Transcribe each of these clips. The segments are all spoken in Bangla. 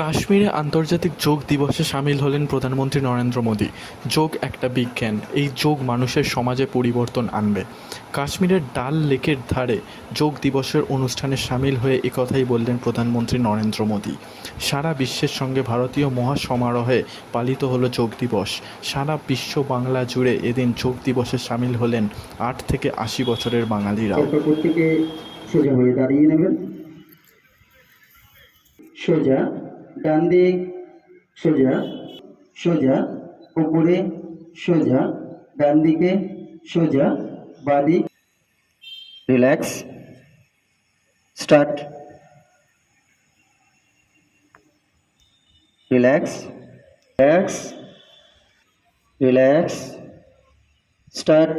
কাশ্মীরে আন্তর্জাতিক যোগ দিবসে সামিল হলেন প্রধানমন্ত্রী নরেন্দ্র মোদী। যোগ একটা বিজ্ঞান, এই যোগ মানুষের সমাজে পরিবর্তন আনবে। কাশ্মীরের ডাল লেকের ধারে যোগ দিবসের অনুষ্ঠানে সামিল হয়ে একথাই বললেন প্রধানমন্ত্রী নরেন্দ্র মোদী। সারা বিশ্বের সঙ্গে ভারতীয় মহাসমারোহে পালিত হলো যোগ দিবস। সারা বিশ্ব বাংলা জুড়ে এদিন যোগ দিবসে সামিল হলেন আট থেকে আশি বছরের প্রত্যেকে সোজা হয়ে দাঁড়িয়ে নেবেন। সোজা ডান দিক, সোজা সোজা, উপরে, সোজা, ডান দিকে, সোজা বাদিক relax start relax relax relax start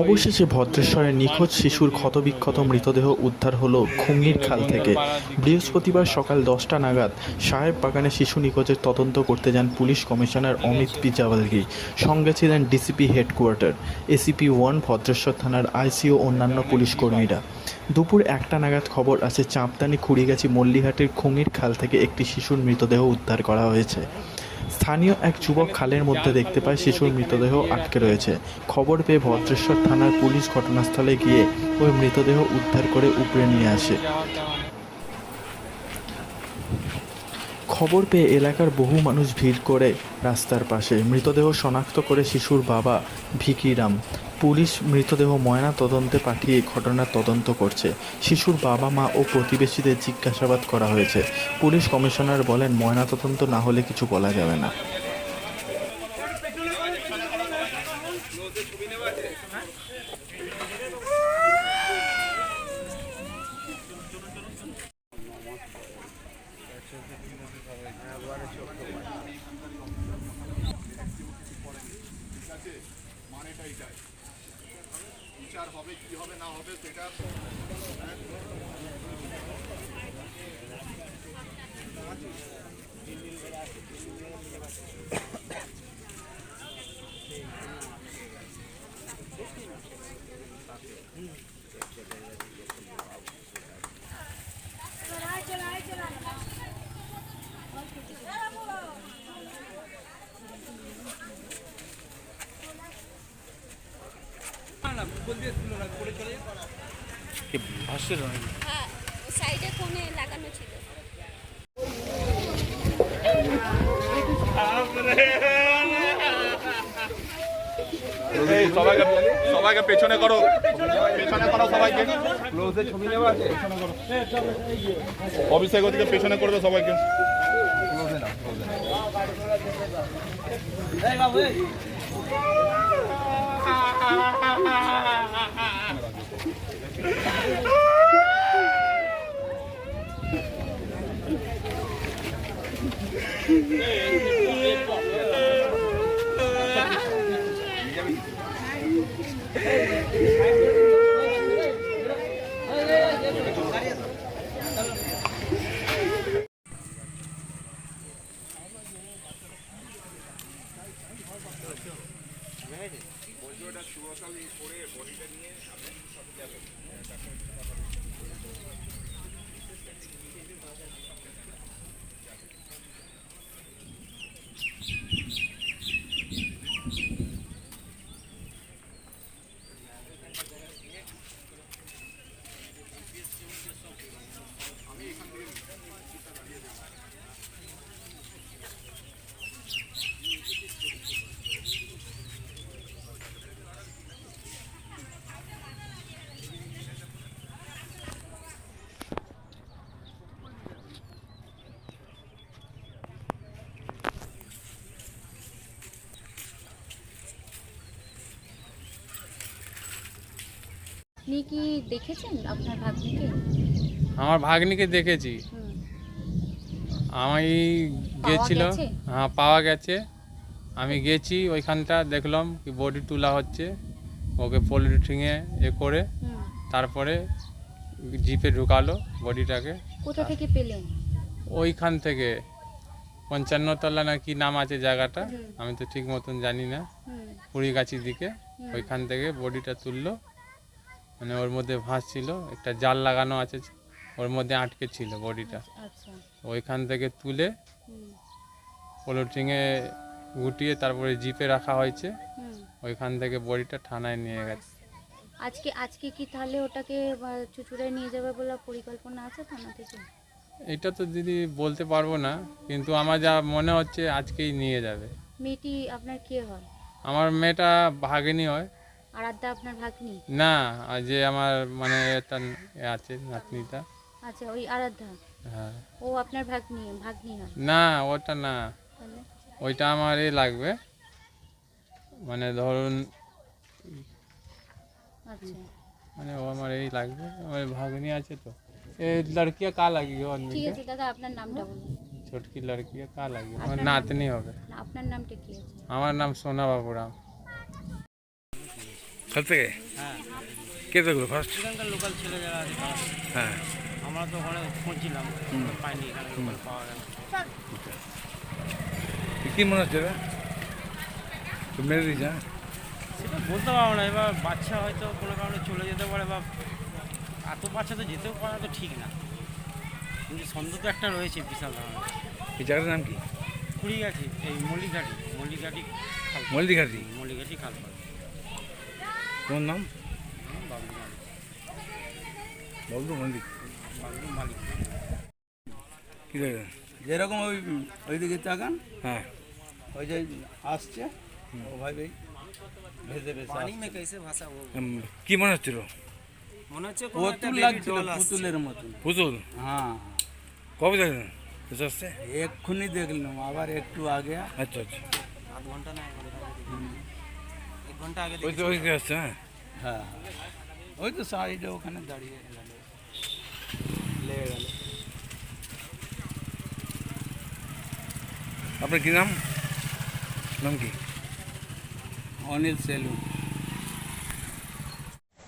অবশেষে ভদ্রেশ্বরের নিখোঁজ শিশুর ক্ষতবিক্ষত মৃতদেহ উদ্ধার হলো খুঙ্গির খাল থেকে। বৃহস্পতিবার সকাল দশটা নাগাদ সাহেব বাগানে শিশু নিখোঁজের তদন্ত করতে যান পুলিশ কমিশনার অমিত পি. পিজাওয়ালগি সঙ্গে ছিলেন DCP headquarter, ACP one Bhadreswar থানার আইসি ও অন্যান্য পুলিশ কর্মীরা। দুপুর একটা নাগাদ খবর আছে চাঁপদানি খুঁড়িগাছি মল্লিহাটের খুঙ্গির খাল থেকে একটি শিশুর মৃতদেহ উদ্ধার করা হয়েছে। স্থানীয় এক যুবক খালের মধ্যে দেখতে পায় শিশুর মৃতদেহ আটকে রয়েছে। খবর পেয়ে ভদ্রেশ্বর থানার পুলিশ ঘটনাস্থলে গিয়ে ওই মৃতদেহ উদ্ধার করে উপরে নিয়ে আসে। খবর পেয়ে এলাকার বহু মানুষ ভিড় করে রাস্তার পাশে। মৃতদেহ শনাক্ত করে শিশুর বাবা ভিকিরাম পুলিশ মৃতদেহ ময়না তদন্তে পাঠিয়ে ঘটনার তদন্ত করছে। শিশুর বাবা, মা ও প্রতিবেশীদের জিজ্ঞাসাবাদ করা হয়েছে। পুলিশ কমিশনার বলেন, ময়না তদন্ত না হলে কিছু বলা যাবে না। মানেটা এটাই বিচার হবে কি হবে না হবে সেটা তিন দিন সবাইকে পেছনে করো। পেছনে করো সবাইকে। ছবি পেছনে অভিষেক পেছনে সবাইকে। Ready. বলছি ওটা শুভকাল করে বডিটা নিয়ে আপনি সাথে যাবেন। আপনি কি দেখেছেন আপনার ভাগ্নিকে? আমার ভাগ্নিকে দেখেছি। আমি গেছিল। হ্যাঁ পাওয়া গেছে। আমি গেছি ওইখানটা দেখলাম কি বডি তোলা হচ্ছে। ওকে পলিথিনে এ করে তারপরে জিপে ঢুকালো বডিটাকে। কোথা থেকে পেলেন? ওইখান থেকে। পঞ্চান্ন তলা না কি নাম আছে জায়গাটা? আমি তো ঠিক মতন জানি না। কুড়িগাছির দিকে। ওইখান থেকে বডিটা তুললো। মানে ওর মধ্যে ভাঁজ ছিল একটা জাল লাগানো আছে ওর মধ্যে আটকে ছিল বডিটা। আচ্ছা ওইখান থেকে তুলে পলিথিনে গুটিয়ে তারপরে জিপে রাখা হয়েছে। ওইখান থেকে বডিটা থানায় নিয়ে গেছে। আজকে আজকে কি তাহলে ওটাকে চুচুড়ায় নিয়ে যাবে বলে পরিকল্পনা আছে থানা থেকে? এটা তো দিদি বলতে পারব না কিন্তু আমার যা মনে হচ্ছে আজকেই নিয়ে যাবে। মেয়েটি আপনার কে হয়? আমার মেয়েটা ভাগিনী হয়। আরাধ্যা আপনার ভাগ্নি? না আর যে আমার মানে একটা এ আছে নাতনিটা। আচ্ছা ওই আরাধ্যা? হ্যাঁ। ও আপনার ভাগ্নি ভাগ্নি হয় না ওটা না। তাহলে? ওইটা আমার এ লাগবে। মানে ধরুন আচ্ছা। মানে ও আমার এই লাগবে। আমার ভাগনি আছে তো। এ লড়কিয়া কা লাগি ও ঠিক আছে দাদা আপনার নামটা বলুন। ছোটকি লড়কিয়া কা লাগি আমার আপনার নাম? নাতনি হবে। না, আপনার নামটা কি আছে? আমার নাম সোনা বাবুরাম। কাল থেকে? কে দেখল ফার্স্ট এখানকার লোকাল ছেলে যারা আছে হ্যাঁ। আমরা তো ওখানে খুঁজছিলাম পাইনি এখানে লোকাল পাওয়া গেল। কি মনে হচ্ছে এটা তো মেরে দিয়েছে হ্যাঁ? সেটা বলতে পারব না এবার বাচ্চা হয়তো কোনো কারণে চলে যেতে পারে বা এত বাচ্চা তো যেতেও পারে তো ঠিক না। কিন্তু সন্দেহ তো একটা রয়েছে বিশাল ধরনের। এই জায়গাটার নাম কি? কুড়ি গেছে এই মল্লিঘাটি মল্লিঘাটি? মল্লিঘাটি খাল পাড়। তোমার নাম? বাবলু মালিক। বাবলু মালিক কি জায়গা যেরকম ওই ওইদিকে তাকান। হ্যাঁ। ওই যে আসছে ও ভাই ভাই ভেসে ভেসে পানি মে कैसे ভাষা ও। কি মনে হচ্ছিল? মনে হচ্ছে পুতুল লাগছিল পুতুলের মতন। পুতুল? হ্যাঁ। কবে দেখলেন? এক্ষুনি দেখলাম আবার একটু আগে। আচ্ছা আচ্ছা। আধ ঘণ্টা না ঘণ্টা আগে ওই তো আসছে হ্যাঁ। হ্যাঁ ওই তো সাইডে ওখানে দাঁড়িয়ে লেগে গেল। আপনার কি নাম? নাম কি? অনিল সেলুন।